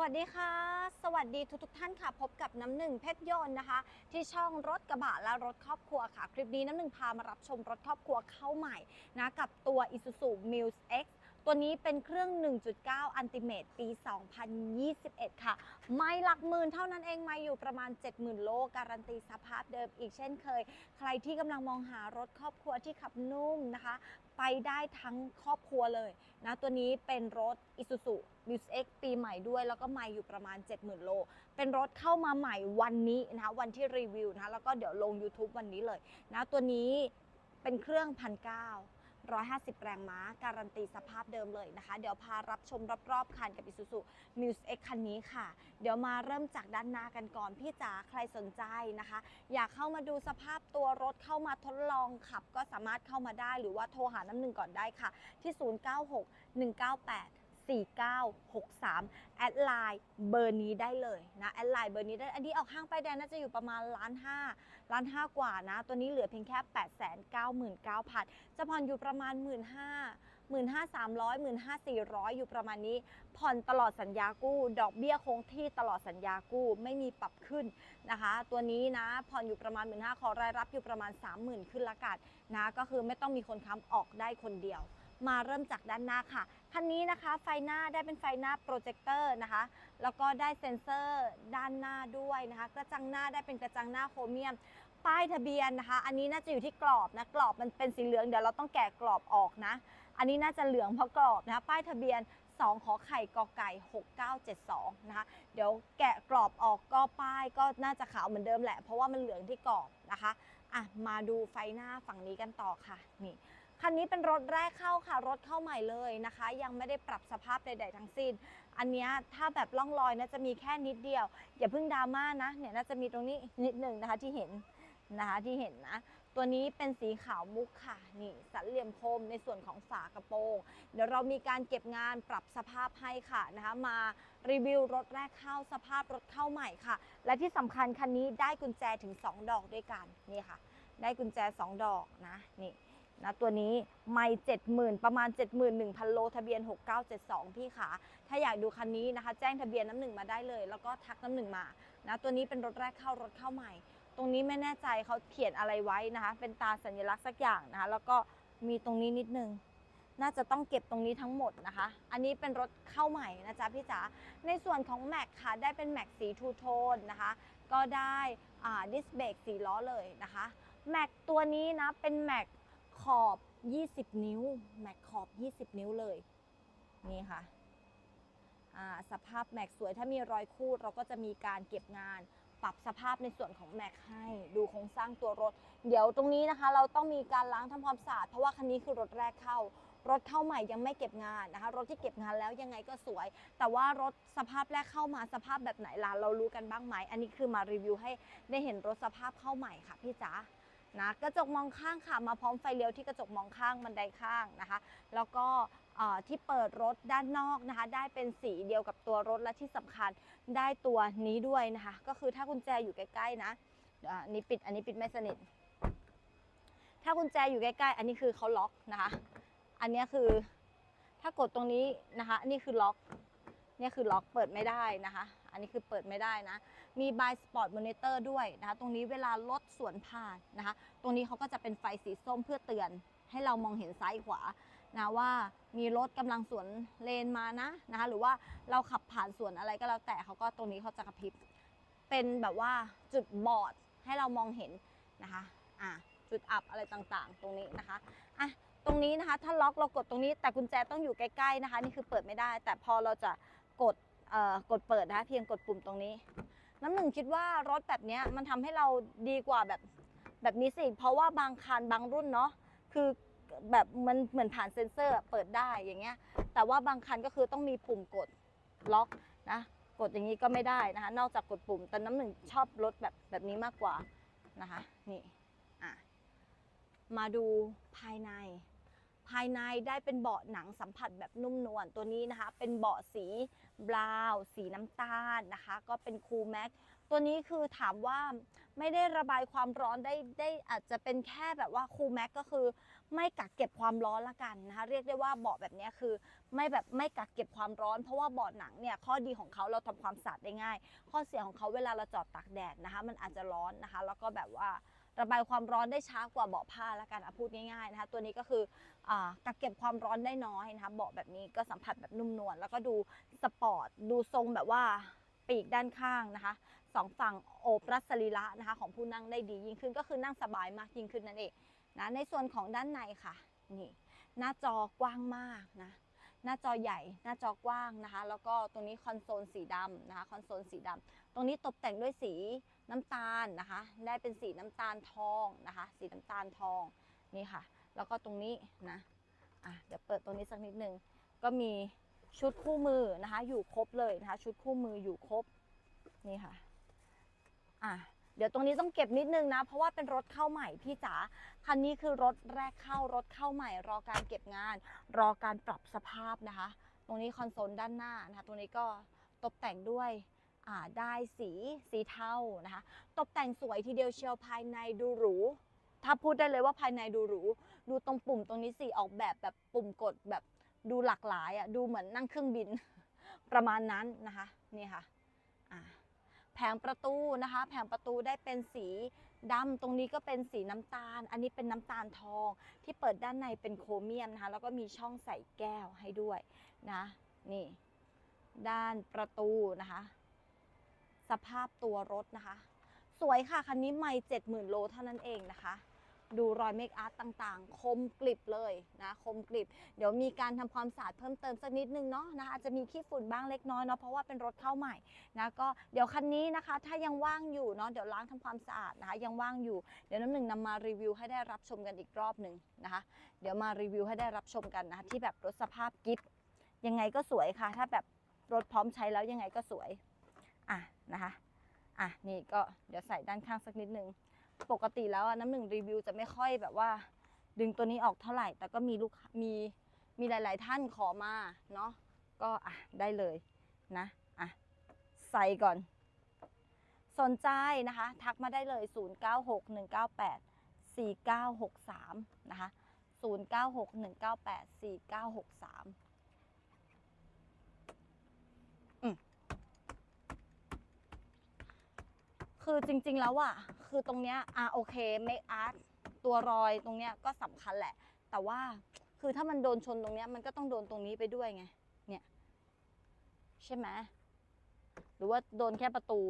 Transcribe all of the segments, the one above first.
วัสดีค่ะ สวัสดีทุกทท่านค่ะ พบกับน้ำหนึ่งเพชรยนต์นะคะ ที่ช่องรถกระบะและรถครอบครัวค่ะ คลิปนี้น้ำหนึ่งพามารับชมรถครอบครัวเข้าใหม่นะกับตัว Isuzu Muse X ตัวนี้เป็นเครื่อง 1.9 Ultimate ปี 2021 ค่ะ ไม่หลักหมื่นเท่านั้นเองไม่อยู่ประมาณ 70,000 โล การันตีสภาพเดิมอีกเช่นเคย ใครที่กำลังมองหารถครอบครัวที่ขับนุ่มนะคะ ไปได้ทั้งครอบครัวเลยนะตัวนี้เป็นรถ Isuzu Muse X ปีใหม่ด้วย แล้วก็ใหม่อยู่ประมาณ 70,000 โล เป็นรถเข้ามาใหม่วันนี้นะวันที่รีวิวนะคะแล้วก็เดี๋ยวลง YouTube วันนี้เลยนะตัวนี้เป็นเครื่องพันเก้า 150 แรงม้า การันตีสภาพเดิมเลยนะคะ เดี๋ยวพารับชมรอบๆคันกับ Isuzu Muse X คันนี้ค่ะ เดี๋ยวมาเริ่มจากด้านหน้ากันก่อนพี่จ๋าใครสนใจนะคะ อยากเข้ามาดูสภาพตัวรถเข้ามาทดลองขับ ก็สามารถเข้ามาได้หรือว่าโทรหาน้ำหนึ่งก่อนได้ค่ะ ที่ 096 198 4963 แอดไลน์เบอร์นี้ได้เลยนะแอดไลน์เบอร์นี้ได้ อันนี้ออกห้างไปแดงน่าจะอยู่ประมาณล้านห้าล้านห้ากว่านะ ตัวนี้เหลือเพียงแค่ 8 9 9 0 0 0พันจะผ่อนอยู่ประมาณ 1 5 0 0 0 1 5 300 1 5 400 อยู่ประมาณนี้ ผ่อนตลอดสัญญากู้ ดอกเบี้ยคงที่ตลอดสัญญากู้ ไม่มีปรับขึ้นนะคะ ตัวนี้นะ ผ่อนอยู่ประมาณ 1 5 0 0ขอรายรับอยู่ประมาณ 30,000 ขึ้นละกันนะ ก็คือไม่ต้องมีคนค้ำออกได้คนเดียว มาเริ่มจากด้านหน้าค่ะ คันนี้นะคะไฟหน้าได้เป็นไฟหน้าโปรเจคเตอร์นะคะ แล้วก็ได้เซ็นเซอร์ด้านหน้าด้วยนะคะ กระจังหน้าได้เป็นกระจังหน้าโครเมียม ป้ายทะเบียนนะคะ อันนี้น่าจะอยู่ที่กรอบนะ กรอบมันเป็นสีเหลือง เดี๋ยวเราต้องแกะกรอบออกนะ อันนี้น่าจะเหลืองเพราะกรอบนะคะ ป้ายทะเบียน2ขอไข่กอไก่ 6972 นะคะ เดี๋ยวแกะกรอบออกก็ป้ายก็น่าจะขาวเหมือนเดิมแหละ เพราะว่ามันเหลืองที่กรอบนะคะ อะ มาดูไฟหน้าฝั่งนี้กันต่อค่ะ นี่ คันนี้เป็นรถแรกเข้าค่ะ รถเข้าใหม่เลยนะคะ ยังไม่ได้ปรับสภาพใด ๆ ทั้งสิ้น อันนี้ถ้าแบบล่องรอยน่าจะมีแค่นิดเดียว อย่าเพิ่งดราม่านะเนี่ยน่าจะมีตรงนี้นิดหนึ่งนะคะที่เห็นนะคะที่เห็นนะ ตัวนี้เป็นสีขาวมุกค่ะ นี่สันเหลี่ยมคมในส่วนของฝากระโปรง เดี๋ยวเรามีการเก็บงานปรับสภาพให้ค่ะนะคะมารีวิวรถแรกเข้าสภาพรถเข้าใหม่ค่ะ และที่สำคัญคันนี้ได้กุญแจถึง 2 ดอกด้วยกันนี่ค่ะ ได้กุญแจ 2 ดอกนะนี่ นะตัวนี้ไม่เจ็ดหมื่นประมาณ 71,000 โลทะเบียน 6972 พี่ขาถ้าอยากดูคันนี้นะคะ แจ้งทะเบียนน้ำหนึ่งมาได้เลย แล้วก็ทักน้ำหนึ่งมานะตัวนี้เป็นรถแรกเข้ารถเข้าใหม่ ตรงนี้ไม่แน่ใจเขาเขียนอะไรไว้นะคะ เป็นตาสัญลักษณ์สักอย่างนะคะ แล้วก็มีตรงนี้นิดนึงน่าจะต้องเก็บตรงนี้ทั้งหมดนะคะ อันนี้เป็นรถเข้าใหม่นะจ๊ะพี่จ๋า ในส่วนของแม็กค่ะ ได้เป็นแม็กสีทูโทนนะคะ ก็ได้ดิสเบรกสีล้อเลยนะคะ แม็กตัวนี้นะ เป็นแม็ก ขอบ 20 นิ้ว แม็กขอบ 20 นิ้วเลย นี่ค่ะสภาพแม็กสวยถ้ามีรอยคูดเราก็จะมีการเก็บงาน ปรับสภาพในส่วนของแม็กให้ ดูโครงสร้างตัวรถ เดี๋ยวตรงนี้นะคะ เราต้องมีการล้างทำความสะอาดเพราะว่าคันนี้คือรถแรกเข้ารถเข้าใหม่ยังไม่เก็บงานนะคะ รถที่เก็บงานแล้วยังไงก็สวย แต่ว่ารถสภาพแรกเข้ามาสภาพแบบไหนล่ะเรารู้กันบ้างไหมอันนี้คือมารีวิวให้ได้เห็นรถสภาพเข้าใหม่ค่ะพี่จ๋า นะกระจกมองข้างค่ะมาพร้อมไฟเลี้ยวที่กระจกมองข้างบันไดข้างนะคะ แล้วก็ที่เปิดรถด้านนอกนะคะ ได้เป็นสีเดียวกับตัวรถและที่สำคัญได้ตัวนี้ด้วยนะคะ ก็คือถ้ากุญแจอยู่ใกล้ๆนะอันนี้ปิดอันนี้ปิดไม่สนิท ถ้ากุญแจอยู่ใกล้ๆ อันนี้คือเขาล็อกนะคะ อันนี้คือถ้ากดตรงนี้นะคะ อันนี้คือล็อกเนี่ยคือล็อกเปิดไม่ได้นะคะ อันนี้คือเปิดไม่ได้นะ มี by spot monitor ด้วยนะคะตรงนี้เวลารถสวนผ่านนะคะตรงนี้เขาก็จะเป็นไฟสีส้มเพื่อเตือน ให้เรามองเห็นซ้ายขวานะว่ามีรถกำลังสวนเลนมานะนะคะหรือว่าเราขับผ่านสวนอะไรก็แล้วแต่เขาก็ตรงนี้เขาจะกระพริบเป็นแบบว่าจุดบอดให้เรามองเห็นนะคะอะจุดอับอะไรต่างๆ ตรงนี้นะคะอะตรงนี้นะคะถ้าล็อกเรากดตรงนี้แต่กุญแจต้องอยู่ใกล้ๆนะคะ นี่คือเปิดไม่ได้ แต่พอเราจะกดเอ่อกดเปิดนะคะเพียงกดปุ่มตรงนี้ น้ำหนึ่งคิดว่ารถแบบนี้มันทำให้เราดีกว่าแบบแบบนี้สิ เพราะว่าบางคันบางรุ่นเนาะคือแบบมันเหมือนผ่านเซ็นเซอร์เปิดได้อย่างเงี้ย แต่ว่าบางคันก็คือต้องมีปุ่มกดล็อกนะกดอย่างนี้ก็ไม่ได้นะคะ นอกจากกดปุ่ม แต่น้ำหนึ่งชอบรถแบบแบบนี้มากกว่านะคะ นี่อะมาดูภายใน ภายในได้เป็นเบาะหนังสัมผัสแบบนุ่มนวลตัวนี้นะคะ เป็นเบาะสีบราวน์สีน้ำตาลนะคะ ก็เป็นคูลแม็กตัวนี้คือถามว่าไม่ได้ระบายความร้อนได้ได้อาจจะเป็นแค่แบบว่าคูลแม็กก็คือ ไม่กักเก็บความร้อนละกันนะคะ เรียกได้ว่าเบาะแบบนี้คือไม่แบบไม่กักเก็บความร้อน เพราะว่าเบาะหนังเนี่ยข้อดีของเขาเราทำความสะอาดได้ง่าย ข้อเสียของเขาเวลาเราจอดตากแดดนะคะ มันอาจจะร้อนนะคะ แล้วก็แบบว่า ระบายความร้อนได้ช้ากว่าเบาะผ้าละกันอะพูดง่ายๆนะคะตัวนี้ก็คืออกักเก็บความร้อนได้น้อยนะคะเบาะแบบนี้ก็สัมผัสแบบนุ่มนวลแล้วก็ดูสปอร์ตดูทรงแบบว่าปีกด้านข้างนะคะสองฝั่งโอบรัสรีระนะคะของผู้นั่งได้ดียิ่งขึ้นก็คือนั่งสบายมากยิ่งขึ้นนั่นเองนะในส่วนของด้านในค่ะนี่หน้าจอกว้างมากนะ หน้าจอใหญ่ หน้าจอกว้างนะคะ แล้วก็ตรงนี้คอนโซลสีดำนะคะ คอนโซลสีดำตรงนี้ตกแต่งด้วยสีน้ำตาลนะคะ ได้เป็นสีน้ำตาลทองนะคะ สีน้ำตาลทองนี่ค่ะ แล้วก็ตรงนี้นะอะเดี๋ยวเปิดตรงนี้สักนิดนึง ก็มีชุดคู่มือนะคะ อยู่ครบเลยนะคะ ชุดคู่มืออยู่ครบนี่ค่ะอะ เดี๋ยวตรงนี้ต้องเก็บนิดนึงนะ เพราะว่าเป็นรถเข้าใหม่พี่จ๋าคันนี้คือรถแรกเข้ารถเข้าใหม่ รอการเก็บงาน รอการปรับสภาพนะคะ ตรงนี้คอนโซลด้านหน้านะคะตรงนี้ก็ตกแต่งด้วยได้สีสีเทานะคะ ตกแต่งสวยทีเดียวเชียวภายในดูหรูถ้าพูดได้เลยว่าภายในดูหรู ดูตรงปุ่มตรงนี้สิออกแบบแบบปุ่มกดแบบดูหลากหลายอะดูเหมือนนั่งเครื่องบินประมาณนั้นนะคะ นี่ค่ะ ผงประตูนะคะ แผงประตูได้เป็นสีดำตรงนี้ก็เป็นสีน้ำตาล อันนี้เป็นน้ำตาลทอง ที่เปิดด้านในเป็นโครเมียมนะคะ แล้วก็มีช่องใส่แก้วให้ด้วยนะนี่ ด้านประตูนะคะ สภาพตัวรถนะคะ สวยค่ะ คันนี้ไม่เจ็ดหมื่นโลเท่านั้นเองนะคะ ดูรอยเมคอัพต่างๆ คมกลิบเลยนะคมกลิบ เดี๋ยวมีการทำความสะอาดเพิ่มเติมสักนิดนึงเนาะนะอาจจะมีขี้ฝุ่นบ้างเล็กน้อยเนาะเพราะว่าเป็นรถเข้าใหม่นะก็เดี๋ยวคันนี้นะคะ ถ้ายังว่างอยู่เนาะเดี๋ยวล้างทำความสะอาดนะคะยังว่างอยู่เดี๋ยวน้ำหนึ่งนำมารีวิวให้ได้รับชมกันอีกรอบหนึ่งนะคะเดี๋ยวมารีวิวให้ได้รับชมกันนะคะที่แบบรถสภาพกิฟยังไงก็สวยค่ะ ถ้าแบบรถพร้อมใช้แล้วยังไงก็สวยอะนะคะอะนี่ก็เดี๋ยวใส่ด้านข้างสักนิดนึง ปกติแล้วอะน้ำหนึ่งรีวิวจะไม่ค่อยแบบว่า ดึงตัวนี้ออกเท่าไหร่ แต่ก็มีลูกมีมีหลาย ๆ ท่านขอมาเนาะก็อะได้เลยนะอะใส่ก่อน สนใจนะคะ ทักมาได้เลย 0961984963 นะคะ 0961984963 อืม คือจริงๆแล้วอะคือตรงเนี้ยอะโอเคเมคอาร์ตตัวรอยตรงเนี้ยก็สำคัญแหละ แต่ว่าคือถ้ามันโดนชนตรงเนี้ยมันก็ต้องโดนตรงนี้ไปด้วยไงเนี่ยใช่ไหมหรือว่าโดนแค่ประตู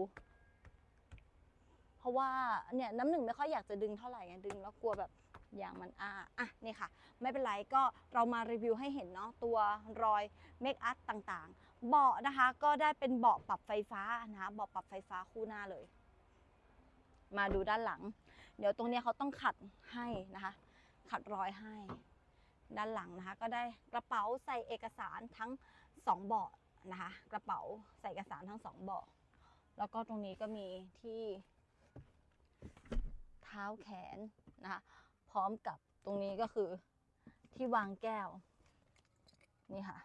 เพราะว่าเนี่ยน้ำหนึ่งไม่ค่อยอยากจะดึงเท่าไหร่ไงดึงแล้วกลัวแบบอย่างมันอ้าอะนี่ค่ะ ไม่เป็นไรก็เรามารีวิวให้เห็นเนาะตัวรอยเมคอัพต่างๆ เบาะนะคะ ก็ได้เป็นเบาะปรับไฟฟ้านะคะเบาะปรับไฟฟ้าคู่หน้าเลย มาดูด้านหลัง เดี๋ยวตรงนี้เขาต้องขัดให้นะคะ ขัดรอยให้ ด้านหลังนะคะ ก็ได้กระเป๋าใส่เอกสารทั้งสองเบาะนะคะ กระเป๋าใส่เอกสารทั้งสองเบาะแล้วก็ตรงนี้ก็มีที่เท้าแขนนะคะพร้อมกับตรงนี้ก็คือที่วางแก้ว นี่ค่ะ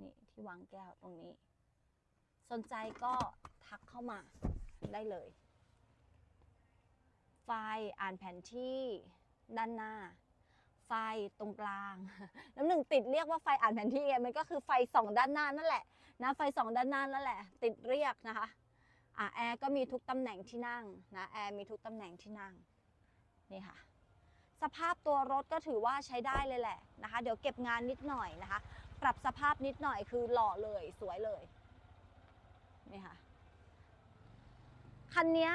นี่ที่วางแก้วตรงนี้ สนใจก็ทักเข้ามา ได้เลย ไฟอ่านแผนที่ด้านหน้า ไฟตรงกลาง น้ำหนึ่งติดเรียกว่าไฟอ่านแผนที่ไงมันก็คือไฟสองด้านหน้านั่นแหละนะไฟสองด้านหน้านั่นแหละ ติดเรียกนะคะอะแอร์ก็มีทุกตำแหน่งที่นั่งนะแอร์มีทุกตำแหน่งที่นั่งนี่ค่ะสภาพตัวรถก็ถือว่าใช้ได้เลยแหละนะคะ เดี๋ยวเก็บงานนิดหน่อยนะคะ ปรับสภาพนิดหน่อยคือหล่อเลยสวยเลยนี่ค่ะ คันนี้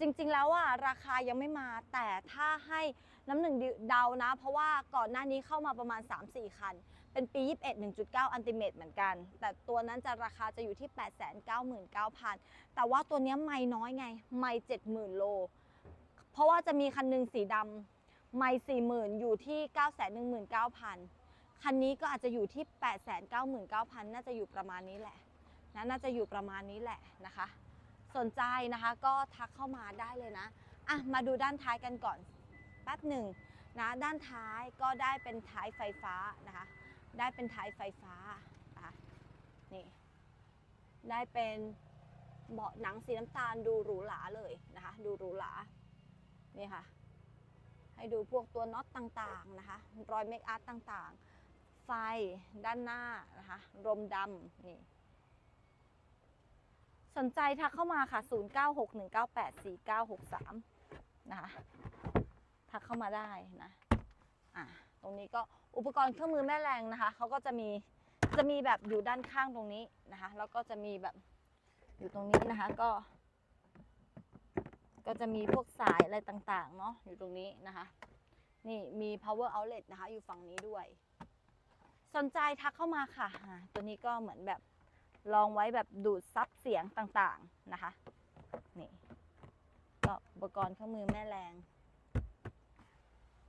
จริงๆแล้วอะราคายังไม่มาแต่ถ้าให้น้ำหนึ่งเดานะ เพราะว่าก่อนหน้านี้เข้ามาประมาณ 3-4 คัน เป็นปี 21 1.9 อันติเมตเหมือนกัน แต่ตัวนั้นจะราคาจะอยู่ที่ 899,000 แต่ว่าตัวนี้ไม่น้อยไง ไม่70,000 โล เพราะว่าจะมีคันหนึ่งสีดำไม่40,000 อยู่ที่ 919,000 คันนี้ก็อาจจะอยู่ที่ 899,000 น่าจะอยู่ประมาณนี้แหละนะน่าจะอยู่ประมาณนี้แหละนะคะ สนใจนะคะก็ทักเข้ามาได้เลยนะอะมาดูด้านท้ายกันก่อนแป๊บหนึ่งนะด้านท้ายก็ได้เป็นท้ายไฟฟ้านะคะได้เป็นท้ายไฟฟ้านะคะนี่ได้เป็นเบาะหนังสีน้ำตาลดูหรูหราเลยนะคะดูหรูหรานี่ค่ะให้ดูพวกตัวน็อตต่างๆนะคะรอยเมคอัพต่างๆ ไฟด้านหน้านะคะรมดำนี่ สนใจทักเข้ามาค่ะ 0961984963 นะคะ ทักเข้ามาได้นะอะตรงนี้ก็อุปกรณ์เครื่องมือแม่แรงนะคะเขาก็จะมีจะมีแบบอยู่ด้านข้างตรงนี้นะคะ แล้วก็จะมีแบบอยู่ตรงนี้นะคะก็ ก็จะมีพวกสายอะไรต่างๆ เนาะอยู่ตรงนี้นะคะ นี่มี power outlet นะคะ อยู่ฝั่งนี้ด้วย สนใจทักเข้ามาค่ะ ตัวนี้ก็เหมือนแบบ ลองไว้แบบดูดซับเสียงต่างๆนะคะ นี่ก็อุปกรณ์เครื่องมือแม่แรง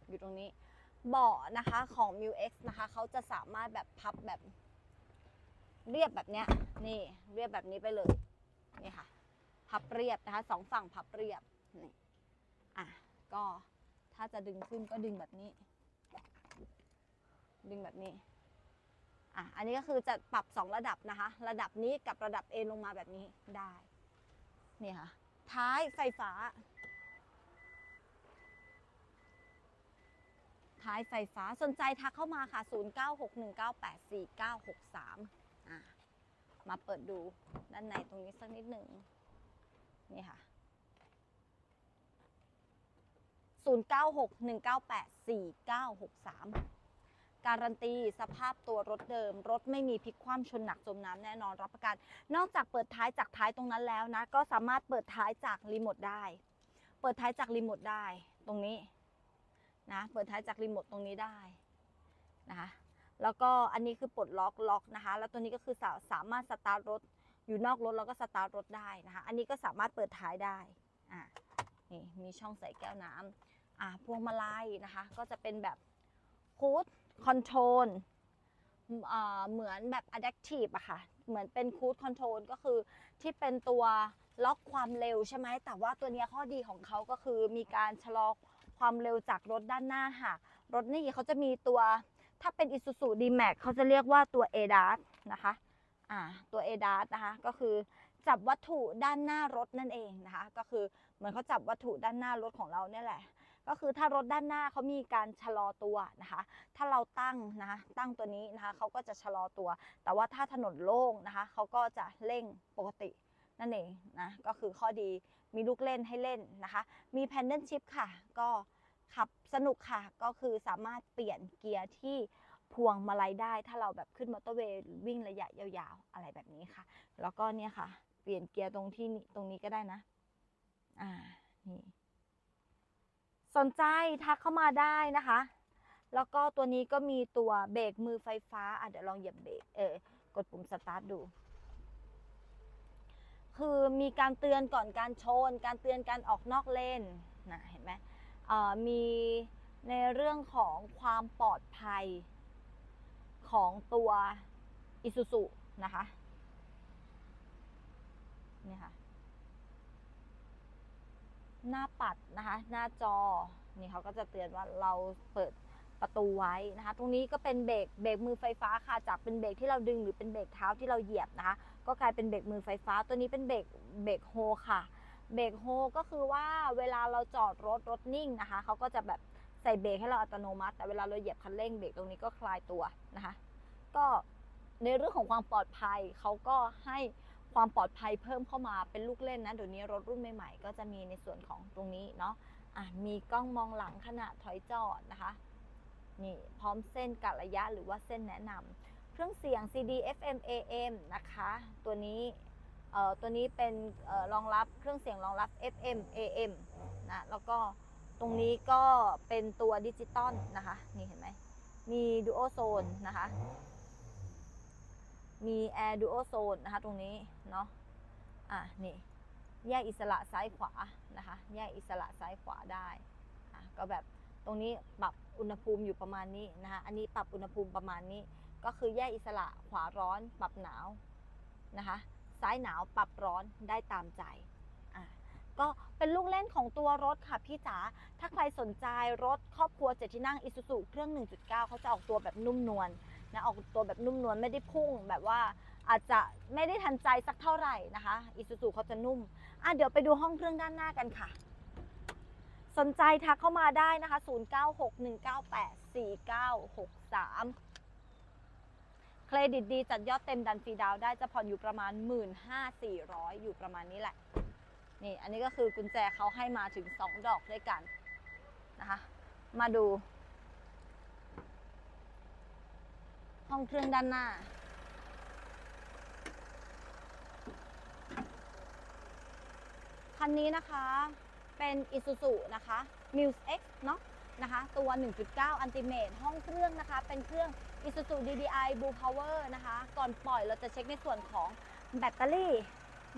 อยู่ตรงนี้ เบาะนะคะของ m u x นะคะเขาจะสามารถแบบพับแบบเรียบแบบเนี้ย นี่เรียบแบบนี้ไปเลย นี่ค่ะ พับเรียบนะคะสองฝั่งพับเรียบ นี่ อะ ก็ถ้าจะดึงขึ้นก็ดึงแบบนี้ ดึงแบบนี้ อะอันนี้ก็คือจะปรับ 2 ระดับนะคะ ระดับนี้กับระดับเอลงมาแบบนี้ได้นี่ค่ะ ท้ายไฟฟ้า ท้ายไฟฟ้าสนใจทักเข้ามาค่ะ 0961984963อะมาเปิดดูด้านในตรงนี้สักนิดหนึ่งนี่ค่ะ 0961984963 การันตีสภาพตัวรถเดิม รถไม่มีพลิกคว่ำชนหนักจมน้ำแน่นอนรับประกัน นอกจากเปิดท้ายจากท้ายตรงนั้นแล้วนะ ก็สามารถเปิดท้ายจากรีโมทได้ เปิดท้ายจากรีโมทได้ตรงนี้นะเปิดท้ายจากรีโมทตรงนี้ได้นะคะแล้วก็อันนี้คือปลดล็อกล็อกนะคะ แล้วตัวนี้ก็คือสาสามารถสตาร์ทรถอยู่นอกรถแล้วก็สตาร์ทรถได้นะคะ อันนี้ก็สามารถเปิดท้ายได้อะนี่มีช่องใส่แก้วน้ำอะพวงมาลัยนะคะ ก็จะเป็นแบบคูด คอนโทรลเหมือนแบบ adaptive อะค่ะ เหมือนเป็นคูดคอนโทรลก็คือที่เป็นตัวล็อกความเร็วใช่ไหม แต่ว่าตัวนี้ข้อดีของเขาก็คือมีการชะลอความเร็วจากรถด้านหน้าหากรถนี่เขาจะมีตัวถ้าเป็น Isuzu D-Max เขาจะเรียกว่าตัว ADAS นะคะ อ่า ตัว ADAS นะคะ ก็คือจับวัตถุด้านหน้ารถนั่นเองนะคะ ก็คือเหมือนเขาจับวัตถุด้านหน้ารถของเราเนี่ยแหละ ก็คือถ้ารถด้านหน้าเขามีการชะลอตัวนะคะ ถ้าเราตั้งนะตั้งตัวนี้นะคะเขาก็จะชะลอตัว แต่ว่าถ้าถนนโล่งนะคะเขาก็จะเร่งปกตินั่นเองนะก็คือข้อดีมีลูกเล่นให้เล่นนะคะ มีแพนเดิลชิพค่ะ ก็ขับสนุกค่ะก็คือสามารถเปลี่ยนเกียร์ที่พวงมาลัยได้ ถ้าเราแบบขึ้นมอเตอร์เวย์วิ่งระยะยาวๆ อะไรแบบนี้ค่ะ แล้วก็เนี่ยค่ะ เปลี่ยนเกียร์ตรงที่ตรงนี้ก็ได้นะ อ่านี่ สนใจทักเข้ามาได้นะคะ แล้วก็ตัวนี้ก็มีตัวเบรกมือไฟฟ้าอะเดี๋ยวลองเหยียบเบรกเออกดปุ่มสตาร์ทดู คือมีการเตือนก่อนการชน การเตือนการออกนอกเลนนะเห็นไหมเอ่อมีในเรื่องของความปลอดภัยของตัว Isuzu นะคะนี่ค่ะ หน้าปัดนะคะ หน้าจอนี่เขาก็จะเตือนว่าเราเปิดประตูไว้นะคะ ตรงนี้ก็เป็นเบรกเบรกมือไฟฟ้าค่ะ จากเป็นเบรกที่เราดึงหรือเป็นเบรกเท้าที่เราเหยียบนะคะ ก็กลายเป็นเบรกมือไฟฟ้า ตัวนี้เป็นเบรกเบรกโฮค่ะ เบรกโฮก็คือว่าเวลาเราจอดรถรถนิ่งนะคะ เขาก็จะแบบใส่เบรกให้เราอัตโนมัติ แต่เวลาเราเหยียบคันเร่งเบรกตรงนี้ก็คลายตัวนะคะ ก็ในเรื่องของความปลอดภัยเขาก็ให้ ความปลอดภัยเพิ่มเข้ามาเป็นลูกเล่นนะเดี๋ยวนี้รถรุ่นใหม่ๆ ก็จะมีในส่วนของตรงนี้เนาะอะมีกล้องมองหลังขณะถอยจอดนะคะนี่พร้อมเส้นกะระยะหรือว่าเส้นแนะนำเครื่องเสียง CD FM AM นะคะ ตัวนี้เอ่อตัวนี้เป็นเอ่อรองรับเครื่องเสียงรองรับ FM AM นะแล้วก็ตรงนี้ก็เป็นตัวดิจิตอลนะคะ นี่เห็นไหมมีดูโอโซนนะคะ มี Air Duo Zone นะคะ ตรงนี้เนาะอะนี่แยกอิสระซ้ายขวานะคะ แยกอิสระซ้ายขวาได้อะก็แบบตรงนี้ปรับอุณหภูมิอยู่ประมาณนี้นะคะอันนี้ปรับอุณหภูมิประมาณนี้ ก็คือแยกอิสระขวาร้อนปรับหนาวนะคะ ซ้ายหนาวปรับร้อนได้ตามใจอะก็เป็นลูกเล่นของตัวรถค่ะพี่จ๋า ถ้าใครสนใจรถครอบครัวเจ็ดที่นั่งอิซูซูเครื่อง 1.9 เขาจะออกตัวแบบนุ่มนวล นะออกตัวแบบนุ่มนวลไม่ได้พุ่ง แบบว่าอาจจะไม่ได้ทันใจสักเท่าไหร่นะคะอิซูซูเขาจะนุ่มอะเดี๋ยวไปดูห้องเครื่องด้านหน้ากันค่ะ สนใจทักเข้ามาได้นะคะ 0961984963เครดิตดีจัดยอดเต็มดันฟรีดาวได้จะผ่อนอยู่ประมาณ 15,400 อยู่ประมาณนี้แหละ นี่อันนี้ก็คือกุญแจเขาให้มาถึง 2 ดอกด้วยกันนะคะ มาดู ห้องเครื่องด้านหน้า คันนี้นะคะเป็น Isuzu นะคะ Muse X เนาะนะคะ ตัว 1.9 Ultimate ห้องเครื่องนะคะ เป็นเครื่อง Isuzu DDI Blue Power นะคะ ก่อนปล่อยเราจะเช็คในส่วนของแบตเตอรี่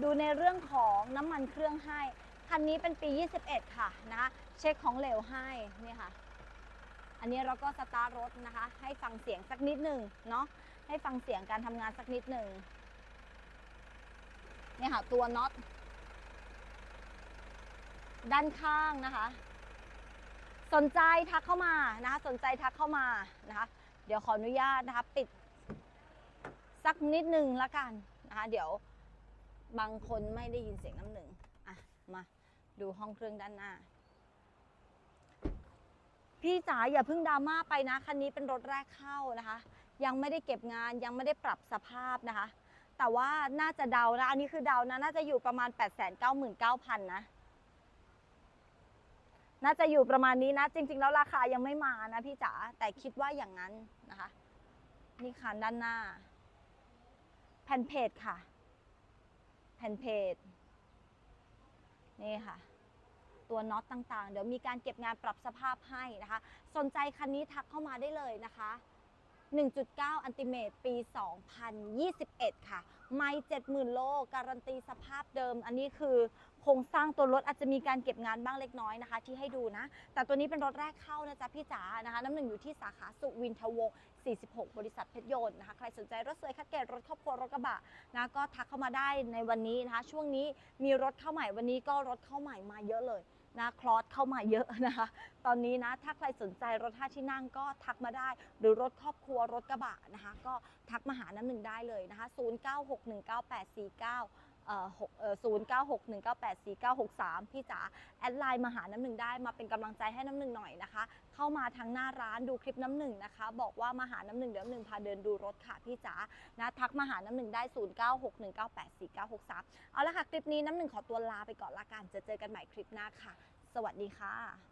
ดูในเรื่องของน้ำมันเครื่องให้ คันนี้เป็นปี 21 ค่ะนะคะ เช็คของเหลวให้ นี่ค่ะ อันนี้เราก็สตาร์ทรถนะคะ ให้ฟังเสียงสักนิดหนึ่งเนาะให้ฟังเสียงการทำงานสักนิดหนึ่งนี่ค่ะตัวน็อตด้านข้างนะคะ สนใจทักเข้ามานะคะ สนใจทักเข้ามานะคะ เดี๋ยวขออนุญาตนะคะ ปิดสักนิดหนึ่งละกันนะคะเดี๋ยวบางคนไม่ได้ยินเสียงน้ำหนึ่งอะมาดูห้องเครื่องด้านหน้า พี่จ๋าอย่าเพิ่งดราม่าไปนะคันนี้เป็นรถแรกเข้านะคะ ยังไม่ได้เก็บงานยังไม่ได้ปรับสภาพนะคะ แต่ว่าน่าจะเดานะอันนี้คือเดานะน่าจะอยู่ประมาณ 8 9 9 0 0 0นะน่าจะอยู่ประมาณนี้นะ จริง ๆ แล้วราคายังไม่มานะพี่จ๋าแต่คิดว่าอย่างนั้นนะคะ นี่คันด้านหน้า แผ่นเพจค่ะ แผ่นเพจนี่ค่ะ ตัวน็อตต่างๆ เดี๋ยวมีการเก็บงานปรับสภาพให้นะคะ สนใจคันนี้ทักเข้ามาได้เลยนะคะ 1.9 อันติเมตปี 2021 ค่ะ ไม่70,000 โล การันตีสภาพเดิม อันนี้คือโครงสร้างตัวรถอาจจะมีการเก็บงานบ้างเล็กน้อยนะคะ ที่ให้ดูนะ แต่ตัวนี้เป็นรถแรกเข้านะจ๊ะพี่จ๋านะคะ น้ำหนึ่งอยู่ที่สาขาสุวินทวงศ์46 บริษัทเพชรยนต์นะคะ ใครสนใจรถสวยคัดเกตรถครอบครัวรถกระบะนะก็ทักเข้ามาได้ในวันนี้นะคะ ช่วงนี้มีรถเข้าใหม่วันนี้ก็รถเข้าใหม่มาเยอะเลย นะคลอสเข้ามาเยอะนะคะ ตอนนี้นะถ้าใครสนใจรถท่าที่นั่งก็ทักมาได้ หรือรถครอบครัวรถกระบะนะคะ ก็ทักมาหาน้ำหนึ่งได้เลยนะคะ 09619849เอ่อ6เอ่อ 0961984963 พี่จ๋าแอดไลน์มาหาน้ำหนึ่งได้มาเป็นกำลังใจให้น้ำหนึ่งหน่อยนะคะ เข้ามาทางหน้าร้านดูคลิปน้ำหนึ่งนะคะ บอกว่ามาหาน้ำหนึ่งเดี๋ยวน้ำหนึ่งพาเดินดูรถค่ะพี่จ๋านะทักมาหาน้ำหนึ่งได้ 0961984963 เอาละค่ะ คลิปนี้น้ำหนึ่งขอตัวลาไปก่อนละกันจะเจอกันใหม่คลิปหน้าค่ะ สวัสดีค่ะ